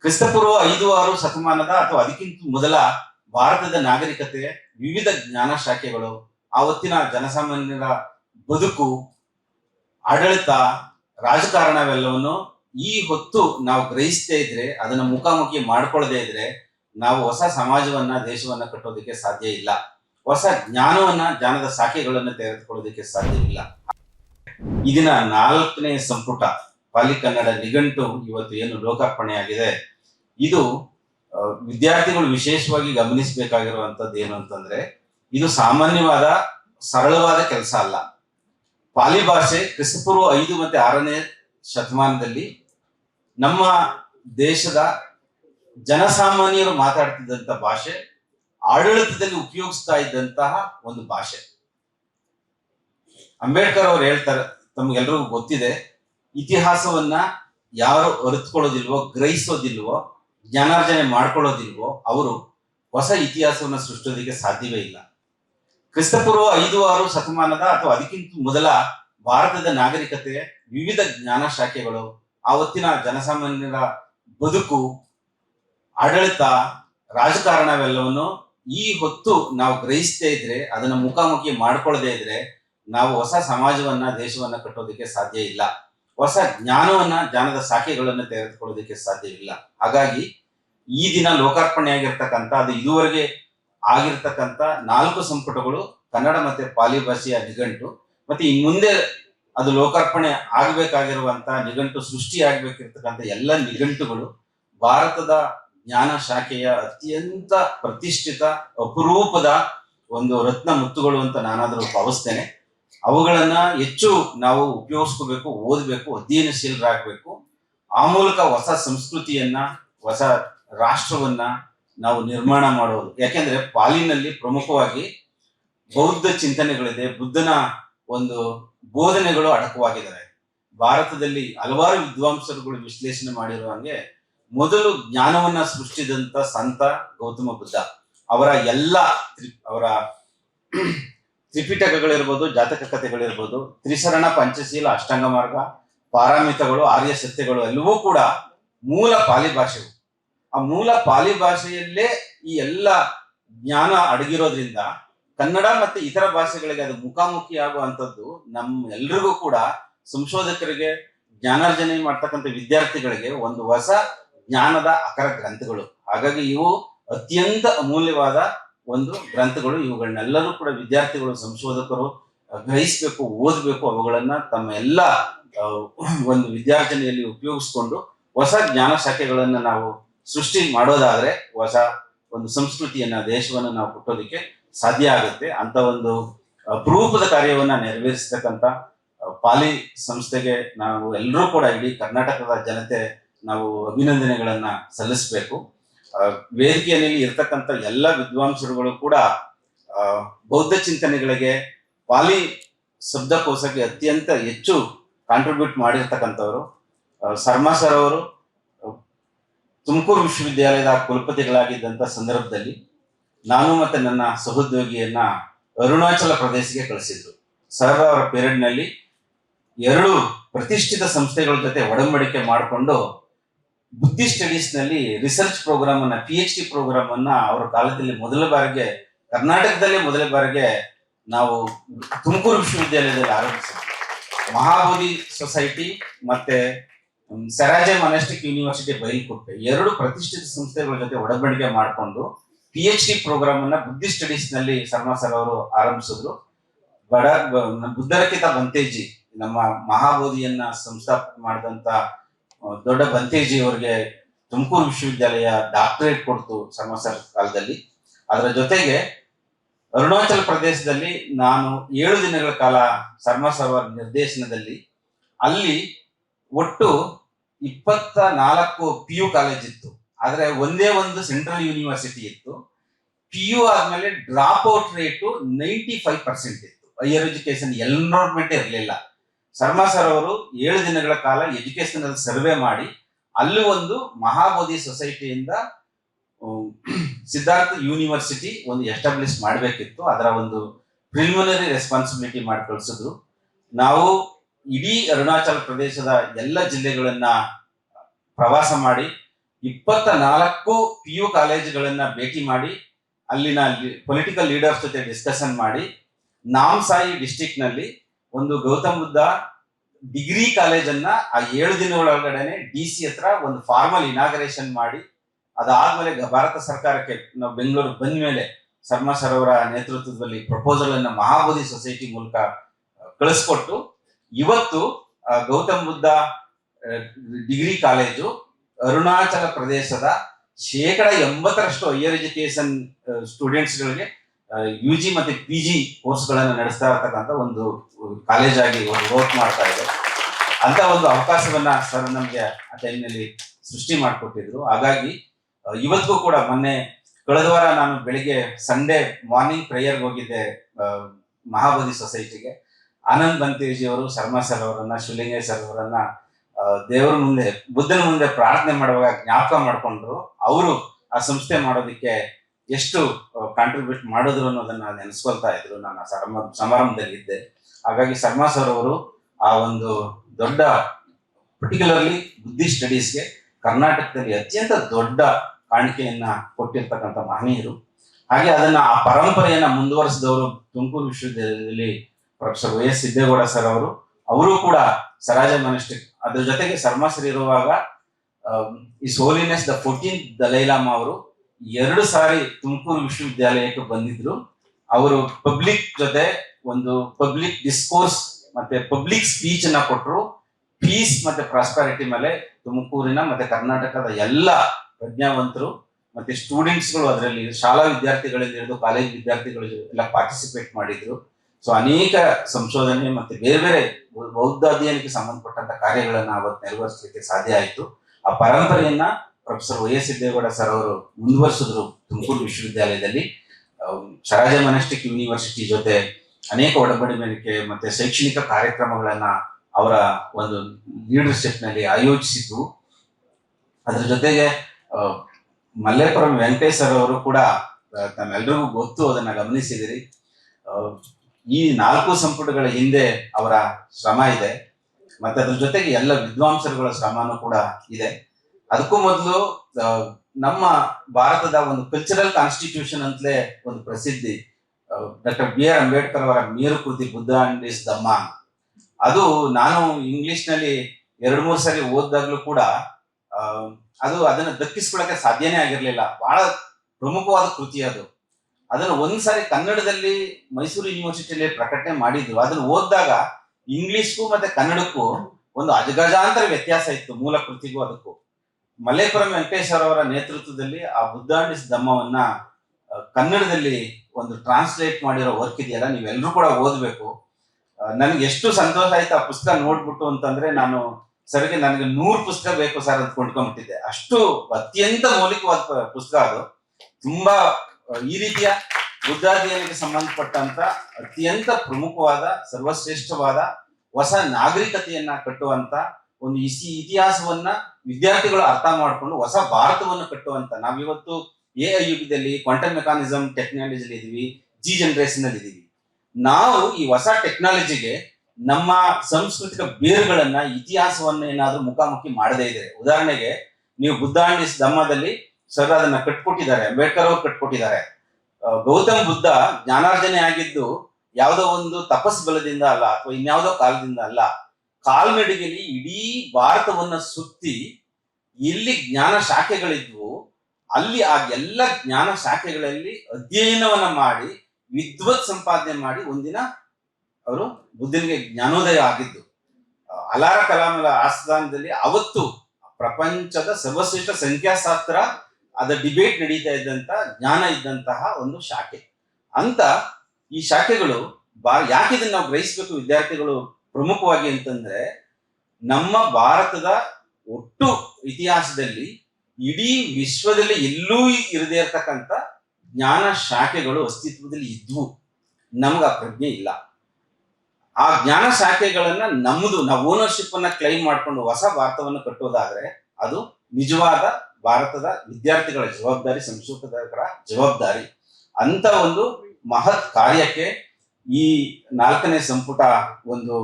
ಕ್ರಿಸ್ತಪೂರ್ವ ಐದು ಆರು ಶತಮಾನದ ಅಥವಾ ಅದಕ್ಕಿಂತ ಮೊದಲ ಭಾರತದ ನಾಗರಿಕತೆ, ವಿವಿಧ ಜ್ಞಾನ ಶಾಖೆಗಳು, ಆವತ್ತಿನ ಜನಸಾಮಾನ್ಯರ ಬದುಕು, ಆಡಳಿತ, ರಾಜಕಾರಣವೆಲ್ಲವನ್ನು ಈ ಹೊತ್ತು ನಾವು ಗ್ರಹಿಸದೇ ಇದ್ರೆ, ಅದನ್ನ ಮುಖಾಮುಖಿ ಮಾಡ್ಕೊಳ್ಳದೆ ಇದ್ರೆ ನಾವು ಹೊಸ ಸಮಾಜವನ್ನ, ದೇಶವನ್ನ ಕಟ್ಟೋದಕ್ಕೆ ಸಾಧ್ಯ ಇಲ್ಲ. ಹೊಸ ಜ್ಞಾನವನ್ನ, ಜ್ಞಾನದ ಶಾಖೆಗಳನ್ನ ತೆಗೆದುಕೊಳ್ಳೋದಕ್ಕೆ ಸಾಧ್ಯವಿಲ್ಲ ಇದನ್ನ ನಾಲ್ಕನೇ ಸಂಪುಟ. ಪಾಲಿ ಕನ್ನಡ ನಿಘಂಟು ಇವತ್ತು ಏನು ಲೋಕಾರ್ಪಣೆ ಆಗಿದೆ. ಇದು ವಿದ್ಯಾರ್ಥಿಗಳು ವಿಶೇಷವಾಗಿ ಗಮನಿಸಬೇಕಾಗಿರುವಂತದ್ದು ಏನು ಅಂತಂದ್ರೆ, ಇದು ಸಾಮಾನ್ಯವಾದ, ಸರಳವಾದ ಕೆಲಸ ಅಲ್ಲ. ಪಾಲಿ ಭಾಷೆ ಕ್ರಿಸ್ತಪೂರ್ವ ಐದು ಮತ್ತೆ ಆರನೇ ಶತಮಾನದಲ್ಲಿ ನಮ್ಮ ದೇಶದ ಜನಸಾಮಾನ್ಯರು ಮಾತಾಡ್ತಿದ್ದಂತ ಭಾಷೆ, ಆಡಳಿತದಲ್ಲಿ ಉಪಯೋಗಿಸ್ತಾ ಇದ್ದಂತಹ ಒಂದು ಭಾಷೆ. ಅಂಬೇಡ್ಕರ್ ಅವರು ಹೇಳ್ತಾರೆ, ತಮ್ಗೆಲ್ರಿಗೂ ಗೊತ್ತಿದೆ ಇತಿಹಾಸವನ್ನ ಯಾರು ಅರಿತುಕೊಳ್ಳೋದಿಲ್ವೋ, ಗ್ರಹಿಸೋದಿಲ್ವೋ, ಜ್ಞಾನಾರ್ಜನೆ ಮಾಡ್ಕೊಳ್ಳೋದಿಲ್ವೋ, ಅವರು ಹೊಸ ಇತಿಹಾಸವನ್ನ ಸೃಷ್ಟಿಸೋದಕ್ಕೆ ಸಾಧ್ಯವೇ ಇಲ್ಲ. ಕ್ರಿಸ್ತಪೂರ್ವ ಐದು ಆರು ಶತಮಾನದ ಅಥವಾ ಅದಕ್ಕಿಂತ ಮೊದಲ ಭಾರತದ ನಾಗರಿಕತೆ, ವಿವಿಧ ಜ್ಞಾನ ಶಾಖೆಗಳು, ಆವತ್ತಿನ ಜನಸಾಮಾನ್ಯರ ಬದುಕು, ಆಡಳಿತ, ರಾಜಕಾರಣವೆಲ್ಲವನ್ನು ಈ ಹೊತ್ತು ನಾವು ಗ್ರಹಿಸದೇ ಇದ್ರೆ, ಅದನ್ನ ಮುಖಾಮುಖಿ ಮಾಡ್ಕೊಳ್ಳದೇ ಇದ್ರೆ, ನಾವು ಹೊಸ ಸಮಾಜವನ್ನ, ದೇಶವನ್ನ ಕಟ್ಟೋದಕ್ಕೆ ಸಾಧ್ಯ ಇಲ್ಲ. ಹೊಸ ಜ್ಞಾನವನ್ನ, ಜ್ಞಾನದ ಶಾಖೆಗಳನ್ನು ತೆಗೆದುಕೊಳ್ಳೋದಕ್ಕೆ ಸಾಧ್ಯವಿಲ್ಲ ಹಾಗಾಗಿ ಈ ದಿನ ಲೋಕಾರ್ಪಣೆ ಆಗಿರ್ತಕ್ಕಂಥ, ಅದು ಇದುವರೆಗೆ ಆಗಿರ್ತಕ್ಕಂಥ ನಾಲ್ಕು ಸಂಪುಟಗಳು, ಕನ್ನಡ ಮತ್ತೆ ಪಾಲಿ ಭಾಷೆಯ ನಿಘಂಟು, ಮತ್ತೆ ಇನ್ ಮುಂದೆ ಅದು ಲೋಕಾರ್ಪಣೆ ಆಗಬೇಕಾಗಿರುವಂತ ನಿಘಂಟು ಸೃಷ್ಟಿ ಆಗ್ಬೇಕಿರ್ತಕ್ಕಂಥ ಎಲ್ಲ ನಿಘಂಟುಗಳು ಭಾರತದ ಜ್ಞಾನ ಶಾಖೆಯ ಅತ್ಯಂತ ಪ್ರತಿಷ್ಠಿತ, ಅಪರೂಪದ ಒಂದು ರತ್ನ ಮುತ್ತುಗಳು ಅಂತ ನಾನಾದರೂ ಭಾವಿಸ್ತೇನೆ. ಅವುಗಳನ್ನ ಹೆಚ್ಚು ನಾವು ಉಪಯೋಗಿಸ್ಕೋಬೇಕು, ಓದಬೇಕು ಅಧ್ಯಯನಶೀಲರಾಗಬೇಕು ಆ ಮೂಲಕ ಹೊಸ ಸಂಸ್ಕೃತಿಯನ್ನ, ಹೊಸ ರಾಷ್ಟ್ರವನ್ನ ನಾವು ನಿರ್ಮಾಣ ಮಾಡೋದು. ಯಾಕೆಂದ್ರೆ ಪಾಲಿನಲ್ಲಿ ಪ್ರಮುಖವಾಗಿ ಬೌದ್ಧ ಚಿಂತನೆಗಳಿದೆ. ಬುದ್ಧನ ಒಂದು ಬೋಧನೆಗಳು ಅಡಕವಾಗಿದ್ದಾರೆ. ಭಾರತದಲ್ಲಿ ಹಲವಾರು ವಿದ್ವಾಂಸರುಗಳು ವಿಶ್ಲೇಷಣೆ ಮಾಡಿರುವ ಹಾಗೆ ಮೊದಲು ಜ್ಞಾನವನ್ನ ಸೃಷ್ಟಿಸಿದಂತ ಸಂತ ಗೌತಮ ಬುದ್ಧ. ಅವರ ಎಲ್ಲ ಅವರ ತ್ರಿಪಿಟಕಗಳಿರ್ಬೋದು, ಜಾತಕ ಕಥೆಗಳಿರ್ಬೋದು, ತ್ರಿಶರಣ, ಪಂಚಶೀಲ, ಅಷ್ಟಾಂಗ ಮಾರ್ಗ, ಪಾರಾಮಿತಗಳು, ಆರ್ಯ ಸತ್ಯಗಳು ಎಲ್ಲವೂ ಕೂಡ ಮೂಲ ಪಾಲಿ ಭಾಷೆ ಆ ಮೂಲ ಪಾಲಿ ಭಾಷೆಯಲ್ಲೇ ಈ ಎಲ್ಲ ಜ್ಞಾನ ಅಡಗಿರೋದ್ರಿಂದ ಕನ್ನಡ ಮತ್ತೆ ಇತರ ಭಾಷೆಗಳಿಗೆ ಅದು ಮುಖಾಮುಖಿ ಆಗುವಂಥದ್ದು ನಮ್ಮ ಎಲ್ರಿಗೂ ಕೂಡ ಸಂಶೋಧಕರಿಗೆ, ಜ್ಞಾನಾರ್ಜನೆ ಮಾಡ್ತಕ್ಕಂಥ ವಿದ್ಯಾರ್ಥಿಗಳಿಗೆ ಒಂದು ಹೊಸ ಜ್ಞಾನದ ಅಕರ ಗ್ರಂಥಗಳು. ಹಾಗಾಗಿ ಇವು ಅತ್ಯಂತ ಅಮೂಲ್ಯವಾದ ಒಂದು ಗ್ರಂಥಗಳು ಇವುಗಳನ್ನೆಲ್ಲರೂ ಕೂಡ ವಿದ್ಯಾರ್ಥಿಗಳು ಸಂಶೋಧಕರು ಗ್ರಹಿಸಬೇಕು, ಓದಬೇಕು, ಅವುಗಳನ್ನ ತಮ್ಮ ಎಲ್ಲ ಒಂದು ವಿದ್ಯಾರ್ಜನೆಯಲ್ಲಿ ಉಪಯೋಗಿಸ್ಕೊಂಡು ಹೊಸ ಜ್ಞಾನ ಶಾಖೆಗಳನ್ನ ನಾವು ಸೃಷ್ಟಿ ಮಾಡೋದಾದ್ರೆ ಹೊಸ ಒಂದು ಸಂಸ್ಕೃತಿಯನ್ನ, ದೇಶವನ್ನ ನಾವು ಕೊಟ್ಟೋದಕ್ಕೆ ಸಾಧ್ಯ ಆಗುತ್ತೆ. ಅಂತ ಒಂದು ಅಪರೂಪದ ಕಾರ್ಯವನ್ನ ನೆರವೇರಿಸ್ತಕ್ಕಂಥ ಪಾಲಿ ಸಂಸ್ಥೆಗೆ ನಾವು ಎಲ್ಲರೂ ಕೂಡ ಇಡೀ ಕರ್ನಾಟಕದ ಜನತೆ ನಾವು ಅಭಿನಂದನೆಗಳನ್ನ ಸಲ್ಲಿಸಬೇಕು. ವೇದಿಕೆಯಲ್ಲಿ ಇರ್ತಕ್ಕಂಥ ಎಲ್ಲ ವಿದ್ವಾಂಸರುಗಳು ಕೂಡ ಬೌದ್ಧ ಚಿಂತನೆಗಳಿಗೆ ಪಾಲಿ ಶಬ್ದಕೋಶಕ್ಕೆ ಅತ್ಯಂತ ಹೆಚ್ಚು ಕಾಂಟ್ರಿಬ್ಯೂಟ್ ಮಾಡಿರ್ತಕ್ಕಂಥವ್ರು. ಶರ್ಮಾ ಸರ್ ಅವರು, ತುಮಕೂರು ವಿಶ್ವವಿದ್ಯಾಲಯದ ಕುಲಪತಿಗಳಾಗಿದ್ದಂಥ ಸಂದರ್ಭದಲ್ಲಿ ನಾನು ಮತ್ತೆ ನನ್ನ ಸಹೋದ್ಯೋಗಿಯನ್ನ ಅರುಣಾಚಲ ಪ್ರದೇಶಕ್ಕೆ ಕಳಿಸಿದ್ರು. ಸರ್ ಅವರ ಪೀರಿಯಡ್ನಲ್ಲಿ ನಲ್ಲಿ ಎರಡು ಪ್ರತಿಷ್ಠಿತ ಸಂಸ್ಥೆಗಳ ಜೊತೆ ಒಡಂಬಡಿಕೆ ಮಾಡಿಕೊಂಡು ಬುದ್ಧಿ ಸ್ಟಡೀಸ್ನಲ್ಲಿ ರಿಸರ್ಚ್ ಪ್ರೋಗ್ರಾಮ್ ಅನ್ನ ಪಿ ಎಚ್ ಡಿ ಪ್ರೋಗ್ರಾಮ್ ಅನ್ನ ಅವರ ಕಾಲದಲ್ಲಿ ಮೊದಲ ಬಾರಿಗೆ, ಕರ್ನಾಟಕದಲ್ಲೇ ಮೊದಲ ಬಾರಿಗೆ ನಾವು ತುಮಕೂರು ವಿಶ್ವವಿದ್ಯಾಲಯದಲ್ಲಿ ಆರಂಭಿಸಿದ್ವಿ. ಮಹಾಬೋಧಿ ಸೊಸೈಟಿ ಮತ್ತೆ ಸರಾಜೆ ಮನೆಸ್ಟಿಕ್ ಯೂನಿವರ್ಸಿಟಿ ಕೊಟ್ಟೆ ಎರಡು ಪ್ರತಿಷ್ಠಿತ ಸಂಸ್ಥೆಗಳ ಜೊತೆ ಒಡಂಬಡಿಕೆ ಮಾಡಿಕೊಂಡು ಪಿ ಎಚ್ ಡಿ ಪ್ರೋಗ್ರಾಮ್ ಅನ್ನ ಬುದ್ಧಿ ಸ್ಟಡೀಸ್ನಲ್ಲಿ ಶರ್ಮಾ ಸರ್ ಅವರು ಆರಂಭಿಸಿದ್ರು. ಬಡ ಬುದ್ಧರಕಿತ ಬಂತೇಜಿ, ನಮ್ಮ ಮಹಾಬೋಧಿಯನ್ನ ಸಂಸ್ಥಾಪನೆ ಮಾಡಿದಂತ ದೊಡ್ಡ ಬಂತೇಜಿ ಅವರಿಗೆ ತುಮಕೂರು ವಿಶ್ವವಿದ್ಯಾಲಯ ಡಾಕ್ಟರೇಟ್ ಕೊಡ್ತು ಸಮಸರ್ ಸರ್ ಕಾಲದಲ್ಲಿ. ಅದರ ಜೊತೆಗೆ ಅರುಣಾಚಲ ಪ್ರದೇಶದಲ್ಲಿ ನಾನು ಏಳು ದಿನಗಳ ಕಾಲ ಸರ್ಮಸ್ ನಿರ್ದೇಶನದಲ್ಲಿ, ಅಲ್ಲಿ ಒಟ್ಟು ಇಪ್ಪತ್ತ ನಾಲ್ಕು ಪಿ ಯು ಕಾಲೇಜ್ ಇತ್ತು. ಆದರೆ ಒಂದೇ ಒಂದು ಸೆಂಟ್ರಲ್ ಯೂನಿವರ್ಸಿಟಿ ಇತ್ತು. ಪಿ ಯು ಆದ್ಮೇಲೆ drop out rate ninety five percent ಇತ್ತು. ಹೈಯರ್ ಎಜುಕೇಶನ್ ಎನ್ರೋಲ್ಮೆಂಟ್ ಇರಲಿಲ್ಲ. ಶರ್ಮಾ ಸರ್ ಅವರು ಏಳು ದಿನಗಳ ಕಾಲ ಎಜುಕೇಶನಲ್ ಸರ್ವೆ ಮಾಡಿ ಅಲ್ಲೂ ಒಂದು ಮಹಾಬೋಧಿ ಸೊಸೈಟಿಯಿಂದ ಸಿದ್ಧಾರ್ಥ ಯೂನಿವರ್ಸಿಟಿ ಒಂದು ಎಸ್ಟಾಬ್ಲಿಷ್ ಮಾಡಬೇಕಿತ್ತು. ಅದರ ಒಂದು ಪ್ರಿಲಿಮಿನರಿ ರೆಸ್ಪಾನ್ಸಿಬಿಲಿಟಿ ಮಾಡಿ ಕಳಿಸಿದ್ರು. ನಾವು ಇಡೀ ಅರುಣಾಚಲ ಪ್ರದೇಶದ ಎಲ್ಲ ಜಿಲ್ಲೆಗಳನ್ನ ಪ್ರವಾಸ ಮಾಡಿ, ಇಪ್ಪತ್ತ ನಾಲ್ಕು ಪಿ ಯು ಕಾಲೇಜುಗಳನ್ನ ಭೇಟಿ ಮಾಡಿ, ಅಲ್ಲಿನ ಪೊಲಿಟಿಕಲ್ ಲೀಡರ್ಸ್ ಜೊತೆ ಡಿಸ್ಕಷನ್ ಮಾಡಿ, ನಾಮ್ಸಾಯಿ ಡಿಸ್ಟಿಕ್ನಲ್ಲಿ ಒಂದು ಗೌತಮ್ ಬುದ್ಧ ಡಿಗ್ರಿ ಕಾಲೇಜನ್ನ ಆ ಏಳು ದಿನಗಳೊಳಗಡೆನೆ ಡಿ ಸಿ ಹತ್ರ ಒಂದು ಫಾರ್ಮಲ್ ಇನಾಗರೇಷನ್ ಮಾಡಿ, ಅದಾದ್ಮೇಲೆ ಭಾರತ ಸರ್ಕಾರಕ್ಕೆ ನಾವು ಬೆಂಗಳೂರು ಬಂದ ಮೇಲೆ ಶರ್ಮಾ ಸರ್ ಅವರ ನೇತೃತ್ವದಲ್ಲಿ ಪ್ರಪೋಸಲ್ ಅನ್ನ ಮಹಾಬೋಧಿ ಸೊಸೈಟಿ ಮೂಲಕ ಕಳಿಸ್ಕೊಟ್ಟು, ಇವತ್ತು ಗೌತಮ್ ಬುದ್ಧ ಡಿಗ್ರಿ ಕಾಲೇಜು ಅರುಣಾಚಲ ಪ್ರದೇಶದ ಶೇಕಡ ಎಂಬತ್ತರಷ್ಟು ಹೈಯರ್ ಎಜುಕೇಶನ್ ಸ್ಟೂಡೆಂಟ್ಸ್ಗಳಿಗೆ ಯು ಜಿ ಮತ್ತೆ ಪಿ ಜಿ ಕೋರ್ಸ್ಗಳನ್ನು ನಡೆಸ್ತಾ ಇರ್ತಕ್ಕಂಥ ಒಂದು ಕಾಲೇಜ್ ಆಗಿ ವರ್ಕ್ ಮಾಡ್ತಾ ಇದೆ. ಅಂತ ಒಂದು ಅವಕಾಶವನ್ನ ಸರ್ ನಮಗೆ ಆ ಟೈಮ್ನಲ್ಲಿ ಸೃಷ್ಟಿ ಮಾಡಿಕೊಟ್ಟಿದ್ರು. ಹಾಗಾಗಿ ಇವತ್ತಿಗೂ ಕೂಡ ಮೊನ್ನೆ ಕಳೆದ ವಾರ ನಾನು ಬೆಳಿಗ್ಗೆ ಸಂಡೇ ಮಾರ್ನಿಂಗ್ ಪ್ರೇಯರ್ಗೆ ಹೋಗಿದ್ದೆ ಮಹಾಬೋಧಿ ಸೊಸೈಟಿಗೆ ಆನಂದ್ ಬಂತೇಜಿ ಅವರು, ಶರ್ಮಾ ಸರ್ ಅವರನ್ನ ಶಿವಲಿಂಗ ಸರ್ ಅವರನ್ನ ದೇವರ ಮುಂದೆ, ಬುದ್ಧನ ಮುಂದೆ ಪ್ರಾರ್ಥನೆ ಮಾಡುವಾಗ ಜ್ಞಾಪಕ ಮಾಡ್ಕೊಂಡ್ರು. ಅವರು ಆ ಸಂಸ್ಥೆ ಮಾಡೋದಕ್ಕೆ ಎಷ್ಟು ಕಾಂಟ್ರಿಬ್ಯೂಟ್ ಮಾಡಿದ್ರು ಅನ್ನೋದನ್ನ ನೆನೆಸ್ಕೊಳ್ತಾ ಇದ್ರು. ನಾನು ಸಮಾರಂಭದಲ್ಲಿ ಇದ್ದೆ. ಹಾಗಾಗಿ ಶರ್ಮಾ ಸರ್ ಅವರು ಆ ಒಂದು ದೊಡ್ಡ ಪರ್ಟಿಕ್ಯುಲರ್ಲಿ ಬುದ್ಧಿ ಸ್ಟಡೀಸ್ಗೆ ಕರ್ನಾಟಕದಲ್ಲಿ ಅತ್ಯಂತ ದೊಡ್ಡ ಕಾಣಿಕೆಯನ್ನ ಕೊಟ್ಟಿರ್ತಕ್ಕಂಥ ಮಹನೀಯರು. ಹಾಗೆ ಅದನ್ನ, ಆ ಪರಂಪರೆಯನ್ನ ಮುಂದುವರಿಸಿದವರು ತುಮಕೂರು ವಿಶ್ವವಿದ್ಯಾಲಯದಲ್ಲಿ professor Y S Siddegowda sir ಅವರು. ಅವರು ಕೂಡ ಸರಾಜ ಮನಸ್ಟಿಕ್. ಅದ್ರ ಜೊತೆಗೆ ಶರ್ಮಾ ಸರ್ ಇರುವಾಗ ಈ ಸೋಲಿನೆಸ್ ದ ಫೋರ್ಟೀನ್ ದಲೈಲಾಮ ಅವರು ಎರಡು ಸಾರಿ ತುಮಕೂರು ವಿಶ್ವವಿದ್ಯಾಲಯಕ್ಕೆ ಬಂದಿದ್ರು. ಅವರು ಪಬ್ಲಿಕ್ ಜೊತೆ ಒಂದು ಪಬ್ಲಿಕ್ ಡಿಸ್ಕೋರ್ಸ್ ಮತ್ತೆ ಪಬ್ಲಿಕ್ ಸ್ಪೀಚ್ ಅನ್ನ ಕೊಟ್ಟರು ಪೀಸ್ ಮತ್ತೆ ಪ್ರಾಸ್ಪರಿಟಿ ಮೇಲೆ ತುಮಕೂರಿನ ಮತ್ತೆ ಕರ್ನಾಟಕದ ಎಲ್ಲ ಪ್ರಜ್ಞಾವಂತರು ಮತ್ತೆ ಸ್ಟೂಡೆಂಟ್ಸ್ಗಳು ಅದರಲ್ಲಿ, ಶಾಲಾ ವಿದ್ಯಾರ್ಥಿಗಳಿಂದ ಹಿಡಿದು ಕಾಲೇಜ್ ವಿದ್ಯಾರ್ಥಿಗಳು ಎಲ್ಲ ಪಾರ್ಟಿಸಿಪೇಟ್ ಮಾಡಿದ್ರು. ಸೊ ಅನೇಕ ಸಂಶೋಧನೆ ಮತ್ತೆ ಬೇರೆ ಬೇರೆ ಬೌದ್ಧ ಅಧ್ಯಯನಕ್ಕೆ ಸಂಬಂಧಪಟ್ಟಂತ ಕಾರ್ಯಗಳನ್ನ ಅವತ್ತು ನೆರವೇರಿಸಲಿಕ್ಕೆ ಸಾಧ್ಯ ಆಯಿತು. ಆ ಪರಂಪರೆಯನ್ನ professor Y S Siddegowda sir ಅವರು ಮುಂದುವರಿಸಿದ್ರು ತುಮಕೂರು ವಿಶ್ವವಿದ್ಯಾಲಯದಲ್ಲಿ. ಸರಾಜ ಮನಸ್ಟಿಕ್ ಯೂನಿವರ್ಸಿಟಿ ಜೊತೆ ಅನೇಕ ಒಡಂಬಡಿಕೆ ಮತ್ತೆ ಶೈಕ್ಷಣಿಕ ಕಾರ್ಯಕ್ರಮಗಳನ್ನ ಅವರ ಒಂದು ಲೀಡರ್ಶಿಪ್ನಲ್ಲಿ ಆಯೋಜಿಸಿದ್ದು. ಅದ್ರ ಜೊತೆಗೆ ಮಲ್ಲೇಪುರಂ ವೆಂಕಟೇಶ್ ಸರ್ ಅವರು ಕೂಡ ತಮ್ಮೆಲ್ಲರಿಗೂ ಗೊತ್ತು, ಅದನ್ನ ಗಮನಿಸಿದಿರಿ. ಈ ನಾಲ್ಕು ಸಂಪುಟಗಳ ಹಿಂದೆ ಅವರ ಶ್ರಮ ಇದೆ. ಮತ್ತೆ ಅದ್ರ ಜೊತೆಗೆ ಎಲ್ಲ ವಿದ್ವಾಂಸರುಗಳ ಶ್ರಮನೂ ಕೂಡ ಇದೆ. ಅದಕ್ಕೂ ಮೊದಲು ನಮ್ಮ ಭಾರತದ ಒಂದು ಕಲ್ಚರಲ್ ಕಾನ್ಸ್ಟಿಟ್ಯೂಷನ್ ಅಂತಲೇ ಒಂದು ಪ್ರಸಿದ್ಧಿ. ಡಾಕ್ಟರ್ ಬಿ ಆರ್ ಅಂಬೇಡ್ಕರ್ ಅವರ ಮೇರು ಕೃತಿ ಬುದ್ಧ ಅಂಡ್ ಇಸ್ ದಮ್ಮ ಅದು ನಾನು ಇಂಗ್ಲಿಷ್ನಲ್ಲಿ ಎರಡು, ಮೂರು ಸರಿ ಓದಿದಾಗ್ಲೂ ಕೂಡ ಅದು ಅದನ್ನ ದಕ್ಕಿಸ್ಕೊಳ್ಳೋಕೆ ಸಾಧ್ಯನೇ ಆಗಿರ್ಲಿಲ್ಲ. ಬಹಳ ಪ್ರಮುಖವಾದ ಕೃತಿ ಅದು. ಅದನ್ನು ಒಂದ್ಸಾರಿ ಕನ್ನಡದಲ್ಲಿ ಮೈಸೂರು ಯೂನಿವರ್ಸಿಟಿಯಲ್ಲಿ ಪ್ರಕಟಣೆ ಮಾಡಿದ್ರು. ಅದನ್ನು ಓದಿದಾಗ ಇಂಗ್ಲಿಷ್ಗೂ ಮತ್ತೆ ಕನ್ನಡಕ್ಕೂ ಒಂದು ಅಜಗಜಾಂತರ ವ್ಯತ್ಯಾಸ ಇತ್ತು ಮೂಲ ಕೃತಿಗೂ ಅದಕ್ಕೂ. ಮಲ್ಲೇಪುರಂ ವೆಂಕಟೇಶ್ವರ ಅವರ ನೇತೃತ್ವದಲ್ಲಿ ಆ ಬುದ್ಧಾಂಡಿಸ್ ಧಮ್ಮವನ್ನ ಕನ್ನಡದಲ್ಲಿ ಒಂದು ಟ್ರಾನ್ಸ್ಲೇಟ್ ಮಾಡಿರೋ ವರ್ಕ್ ಇದೆಯಲ್ಲ ನೀವೆಲ್ಲರೂ ಕೂಡ ಓದಬೇಕು. ನನಗೆ ಎಷ್ಟು ಸಂತೋಷ ಆಯ್ತು ಆ ಪುಸ್ತಕ ನೋಡ್ಬಿಟ್ಟು ಅಂತಂದ್ರೆ ನಾನು ಸರಿಗೆ ನನಗೆ ನೂರು ಪುಸ್ತಕ ಬೇಕು ಸರ್ ಅಂತ ಕೊಂಡ್ಕೊಂಡ್ಬಿಟ್ಟಿದ್ದೆ. ಅಷ್ಟು ಅತ್ಯಂತ ಮೌಲಿಕವಾದ ಪುಸ್ತಕ ಅದು. ತುಂಬಾ ಈ ರೀತಿಯ ಬುದ್ಧಾಧ್ಯಯನಕ್ಕೆ ಸಂಬಂಧಪಟ್ಟಂತ ಅತ್ಯಂತ ಪ್ರಮುಖವಾದ, ಸರ್ವಶ್ರೇಷ್ಠವಾದ ಹೊಸ ನಾಗರಿಕತೆಯನ್ನ ಕಟ್ಟುವಂತ ಒಂದು ಇಸಿ ಇತಿಹಾಸವನ್ನ ವಿದ್ಯಾರ್ಥಿಗಳು ಅರ್ಥ ಮಾಡ್ಕೊಂಡು ಹೊಸ ಭಾರತವನ್ನು ಕಟ್ಟುವಂತ ನಾವಿವತ್ತು ಎ ಐ ಯುಗದಲ್ಲಿ ಕ್ವಾಂಟಮ್ ಮೆಕಾನಿಸಮ್ ಟೆಕ್ನಾಲಜಿಲಿ ಇದೀವಿ ಜಿ ಜನರೇಷನ್ ಅಲ್ಲಿ ಇದೀವಿ ನಾವು ಈ ಹೊಸ ಟೆಕ್ನಾಲಜಿಗೆ ನಮ್ಮ ಸಾಂಸ್ಕೃತಿಕ ಬೇರುಗಳನ್ನ, ಇತಿಹಾಸವನ್ನ ಏನಾದ್ರೂ ಮುಖಾಮುಖಿ ಮಾಡದೇ ಇದೆ ಉದಾಹರಣೆಗೆ ನೀವು ಬುದ್ಧಾಂಡಿ ಧಮ್ಮದಲ್ಲಿ ಸರ್ ಅದನ್ನ ಕಟ್ಕೊಟ್ಟಿದ್ದಾರೆ, ಅಂಬೇಡ್ಕರ್ ಅವರು ಕಟ್ಕೊಟ್ಟಿದ್ದಾರೆ. ಗೌತಮ್ ಬುದ್ಧ ಜ್ಞಾನಾರ್ಜನೆ ಆಗಿದ್ದು ಯಾವುದೋ ಒಂದು ತಪಸ್ ಬಲದಿಂದ ಅಲ್ಲ, ಅಥವಾ ಇನ್ಯಾವುದೋ ಕಾಲದಿಂದ ಅಲ್ಲ ಕಾಲ್ನಡಿಗೆಯಲ್ಲಿ ಇಡೀ ಭಾರತವನ್ನ ಸುತ್ತಿ ಎಲ್ಲಿ ಜ್ಞಾನ ಶಾಖೆಗಳಿದ್ವು, ಅಲ್ಲಿ ಆ ಎಲ್ಲ ಜ್ಞಾನ ಶಾಖೆಗಳಲ್ಲಿ ಅಧ್ಯಯನವನ್ನ ಮಾಡಿ, ವಿದ್ವತ್ ಸಂಪಾದನೆ ಮಾಡಿ ಒಂದಿನ ಅವರು ಬುದ್ಧನಿಗೆ ಜ್ಞಾನೋದಯ ಆಗಿದ್ದು. ಅಲಾರ ಕಲಾಮಲ ಆಸ್ಥಾನದಲ್ಲಿ ಅವತ್ತು ಪ್ರಪಂಚದ ಸರ್ವಶ್ರೇಷ್ಠ ಸಂಖ್ಯಾಶಾಸ್ತ್ರ ಅದ ಡಿಬೇಟ್ ನಡೀತಾ ಇದ್ದಂತ, ಜ್ಞಾನ ಇದ್ದಂತಹ ಒಂದು ಶಾಖೆ. ಅಂತ ಈ ಶಾಖೆಗಳು ಬಾ, ಯಾಕೆ ಇದನ್ನ ನಾವು ಗ್ರಹಿಸಬೇಕು ವಿದ್ಯಾರ್ಥಿಗಳು? ಪ್ರಮುಖವಾಗಿ ಅಂತಂದ್ರೆ ನಮ್ಮ ಭಾರತದ ಒಟ್ಟು ಇತಿಹಾಸದಲ್ಲಿ ಇಡೀ ವಿಶ್ವದಲ್ಲಿ ಎಲ್ಲೂ ಇರದೇ ಇರತಕ್ಕಂಥ ಜ್ಞಾನ ಶಾಖೆಗಳು ಅಸ್ತಿತ್ವದಲ್ಲಿ ಇದ್ವು. ನಮ್ಗೆ ಆ ಪ್ರಜ್ಞೆ ಇಲ್ಲ. ಆ ಜ್ಞಾನ ಶಾಖೆಗಳನ್ನ ನಮ್ಮದು ನಾವು ಓನರ್ಶಿಪ್ ಅನ್ನ ಕ್ಲೈಮ್ ಮಾಡ್ಕೊಂಡು ಹೊಸ ಭಾರತವನ್ನು ಕಟ್ಟೋದಾದ್ರೆ ಅದು ನಿಜವಾದ ಭಾರತದ ವಿದ್ಯಾರ್ಥಿಗಳ ಜವಾಬ್ದಾರಿ, ಸಂಶೋಧಕರ ಜವಾಬ್ದಾರಿ. ಅಂತ ಒಂದು ಮಹತ್ ಕಾರ್ಯಕ್ಕೆ ಈ ನಾಲ್ಕನೇ ಸಂಪುಟ ಒಂದು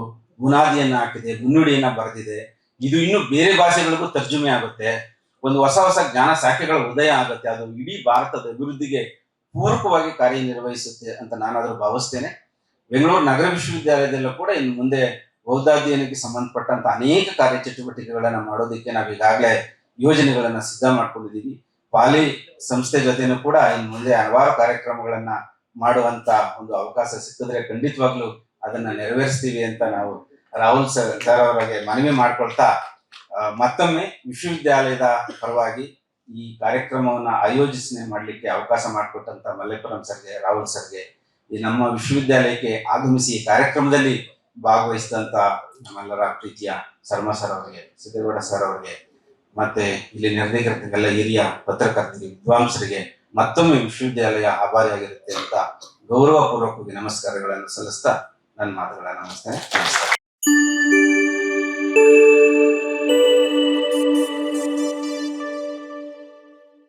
ಬುನಾದಿಯನ್ನ ಹಾಕಿದೆ, ಮುನ್ನುಡಿಯನ್ನ ಬರೆದಿದೆ. ಇದು ಇನ್ನು ಬೇರೆ ಭಾಷೆಗಳಿಗೂ ತರ್ಜುಮೆ ಆಗುತ್ತೆ. ಒಂದು ಹೊಸ ಹೊಸ ಜ್ಞಾನ ಶಾಖೆಗಳ ಉದಯ ಆಗುತ್ತೆ. ಅದು ಇಡೀ ಭಾರತದ ಅಭಿವೃದ್ಧಿಗೆ ಪೂರಕವಾಗಿ ಕಾರ್ಯನಿರ್ವಹಿಸುತ್ತೆ ಅಂತ ನಾನಾದರೂ ಭಾವಿಸ್ತೇನೆ. ಬೆಂಗಳೂರು ನಗರ ವಿಶ್ವವಿದ್ಯಾಲಯದಲ್ಲೂ ಕೂಡ ಇನ್ನು ಮುಂದೆ ಬೌದ್ಧಾಧ್ಯಯನಕ್ಕೆ ಸಂಬಂಧಪಟ್ಟಂತ ಅನೇಕ ಕಾರ್ಯಚಟುವಟಿಕೆಗಳನ್ನ ಮಾಡೋದಕ್ಕೆ ನಾವು ಈಗಾಗಲೇ ಯೋಜನೆಗಳನ್ನ ಸಿದ್ಧ ಮಾಡ್ಕೊಂಡಿದ್ದೀವಿ ಪಾಲಿ ಸಂಸ್ಥೆ ಜೊತೆನೂ ಕೂಡ ಇನ್ನು ಮುಂದೆ ಹಲವಾರು ಕಾರ್ಯಕ್ರಮಗಳನ್ನ ಮಾಡುವಂತ ಒಂದು ಅವಕಾಶ ಸಿಕ್ಕಿದ್ರೆ ಖಂಡಿತವಾಗ್ಲೂ ಅದನ್ನ ನೆರವೇರಿಸ್ತೀವಿ ಅಂತ ನಾವು ರಾಹುಲ್ ಸರ್ ಸರ್ ಅವರಿಗೆ ಮನವಿ ಮಾಡ್ಕೊಳ್ತಾ ಮತ್ತೊಮ್ಮೆ ವಿಶ್ವವಿದ್ಯಾಲಯದ ಪರವಾಗಿ ಈ ಕಾರ್ಯಕ್ರಮವನ್ನ ಆಯೋಜಿಸನೆ ಮಾಡಲಿಕ್ಕೆ ಅವಕಾಶ ಮಾಡಿಕೊಟ್ಟಂತ ಮಲ್ಲೇಪುರಂ ಸರ್ಗೆ, ರಾಹುಲ್ ಸರ್ಗೆ, ಈ ನಮ್ಮ ವಿಶ್ವವಿದ್ಯಾಲಯಕ್ಕೆ ಆಗಮಿಸಿ ಈ ಕಾರ್ಯಕ್ರಮದಲ್ಲಿ ಭಾಗವಹಿಸಿದಂತ ನಮ್ಮೆಲ್ಲರ ಪ್ರೀತಿಯ ಶರ್ಮಾ ಸರ್ ಅವರಿಗೆ, ಸಿದ್ದೇಗೌಡ ಸರ್ ಅವರಿಗೆ, ಮತ್ತೆ ಇಲ್ಲಿ ನಿರ್ದೇಶಕರಿಗೆಲ್ಲ ಹಿರಿಯ ಪತ್ರಕರ್ತರಿಗೆ, ವಿದ್ವಾಂಸರಿಗೆ ಮತ್ತೊಮ್ಮೆ ವಿಶ್ವವಿದ್ಯಾಲಯ ಆಭಾರಿಯಾಗಿರುತ್ತೆ ಅಂತ ಗೌರವಪೂರ್ವಕವಾಗಿ ನಮಸ್ಕಾರಗಳನ್ನು ಸಲ್ಲಿಸ್ತಾ ನನ್ನ ಮಾತುಗಳನ್ನ ನಮಸ್ತೆ ನಮಸ್ಕಾರ.